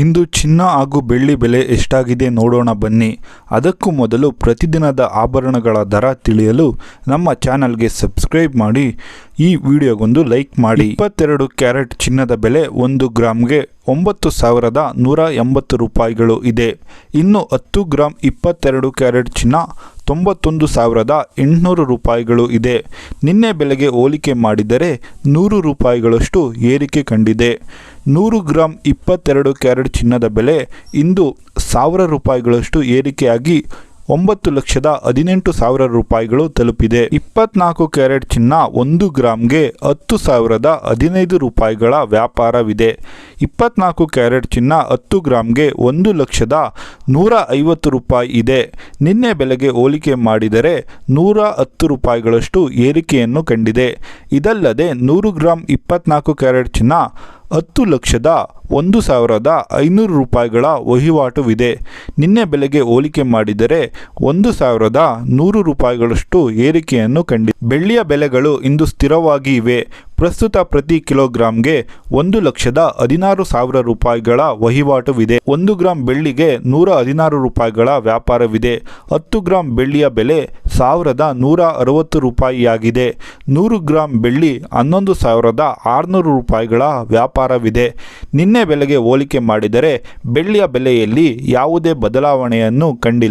ಇಂದು ಚಿನ್ನ ಹಾಗೂ ಬೆಳ್ಳಿ ಬೆಲೆ ಎಷ್ಟಾಗಿದೆ ನೋಡೋಣ ಬನ್ನಿ. ಅದಕ್ಕೂ ಮೊದಲು ಪ್ರತಿದಿನದ ಆಭರಣಗಳ ದರ ತಿಳಿಯಲು ನಮ್ಮ ಚಾನಲ್ಗೆ ಸಬ್ಸ್ಕ್ರೈಬ್ ಮಾಡಿ. ಈ ವಿಡಿಯೋಗೊಂದು ಲೈಕ್ ಮಾಡಿ. ಇಪ್ಪತ್ತೆರಡು ಕ್ಯಾರೆಟ್ ಚಿನ್ನದ ಬೆಲೆ ಒಂದು ಗ್ರಾಮ್ಗೆ ಒಂಬತ್ತು ಸಾವಿರದ ನೂರ ಎಂಬತ್ತು ರೂಪಾಯಿಗಳು ಇದೆ. ಇನ್ನು ಹತ್ತು ಗ್ರಾಮ್ ಇಪ್ಪತ್ತೆರಡು ಕ್ಯಾರೆಟ್ ಚಿನ್ನ ತೊಂಬತ್ತೊಂದು ಸಾವಿರದ ಎಂಟುನೂರು ರೂಪಾಯಿಗಳು ಇದೆ. ನಿನ್ನೆ ಬೆಲೆಗೆ ಹೋಲಿಕೆ ಮಾಡಿದರೆ ನೂರು ರೂಪಾಯಿಗಳಷ್ಟು ಏರಿಕೆ ಕಂಡಿದೆ. ನೂರು ಗ್ರಾಮ್ ಇಪ್ಪತ್ತೆರಡು ಕ್ಯಾರೆಟ್ ಚಿನ್ನದ ಬೆಲೆ ಇಂದು ಸಾವಿರ ರೂಪಾಯಿಗಳಷ್ಟು ಏರಿಕೆಯಾಗಿ ಒಂಬತ್ತು ಲಕ್ಷದ ಹದಿನೆಂಟು ಸಾವಿರ ರೂಪಾಯಿಗಳು ತಲುಪಿದೆ. ಇಪ್ಪತ್ನಾಲ್ಕು ಕ್ಯಾರೆಟ್ ಚಿನ್ನ ಒಂದು ಗ್ರಾಮ್ಗೆ ಹತ್ತು ಸಾವಿರದ ಹದಿನೈದು ರೂಪಾಯಿಗಳ ವ್ಯಾಪಾರವಿದೆ. ಇಪ್ಪತ್ನಾಲ್ಕು ಕ್ಯಾರೆಟ್ ಚಿನ್ನ ಹತ್ತು ಗ್ರಾಮ್ಗೆ ಒಂದು ಲಕ್ಷದ ನೂರ ಐವತ್ತು ರೂಪಾಯಿ ಇದೆ. ನಿನ್ನೆ ಬೆಲೆಗೆ ಹೋಲಿಕೆ ಮಾಡಿದರೆ ನೂರ ಹತ್ತು ರೂಪಾಯಿಗಳಷ್ಟು ಏರಿಕೆಯನ್ನು ಕಂಡಿದೆ. ಇದಲ್ಲದೆ ನೂರು ಗ್ರಾಮ್ ಇಪ್ಪತ್ನಾಲ್ಕು ಕ್ಯಾರೆಟ್ ಚಿನ್ನ ಹತ್ತು ಲಕ್ಷದ ಒಂದು ಸಾವಿರದ ಐನೂರು ರೂಪಾಯಿಗಳ ವಹಿವಾಟುವಿದೆ. ನಿನ್ನೆ ಬೆಲೆಗೆ ಹೋಲಿಕೆ ಮಾಡಿದರೆ ಒಂದು ಸಾವಿರದ ನೂರು ರೂಪಾಯಿಗಳಷ್ಟು ಏರಿಕೆಯನ್ನು ಕಂಡಿ ಬೆಳ್ಳಿಯ ಬೆಲೆಗಳು ಇಂದು ಸ್ಥಿರವಾಗಿ ಇವೆ ಪ್ರಸ್ತುತ ಪ್ರತಿ ಕಿಲೋಗ್ರಾಂಗೆ ಒಂದು ಲಕ್ಷದ ಹದಿನಾರು ಸಾವಿರ ರೂಪಾಯಿಗಳ ವಹಿವಾಟುವಿದೆ. ಒಂದು ಗ್ರಾಂ ಬೆಳ್ಳಿಗೆ ನೂರ ಹದಿನಾರು ರೂಪಾಯಿಗಳ ವ್ಯಾಪಾರವಿದೆ. ಹತ್ತು ಗ್ರಾಂ ಬೆಳ್ಳಿಯ ಬೆಲೆ ಸಾವಿರದ ನೂರ ಅರವತ್ತು ರೂಪಾಯಿಯಾಗಿದೆ. ನೂರು ಗ್ರಾಂ ಬೆಳ್ಳಿ ಹನ್ನೊಂದು ಸಾವಿರದ ಆರುನೂರು ರೂಪಾಯಿಗಳ ವ್ಯಾಪಾರವಿದೆ. ನಿನ್ನೆ ಬೆಲೆಗೆ ಹೋಲಿಕೆ ಮಾಡಿದರೆ ಬೆಳ್ಳಿಯ ಬೆಲೆಯಲ್ಲಿ ಯಾವುದೇ ಬದಲಾವಣೆಯನ್ನು ಕಂಡಿಲ್ಲ.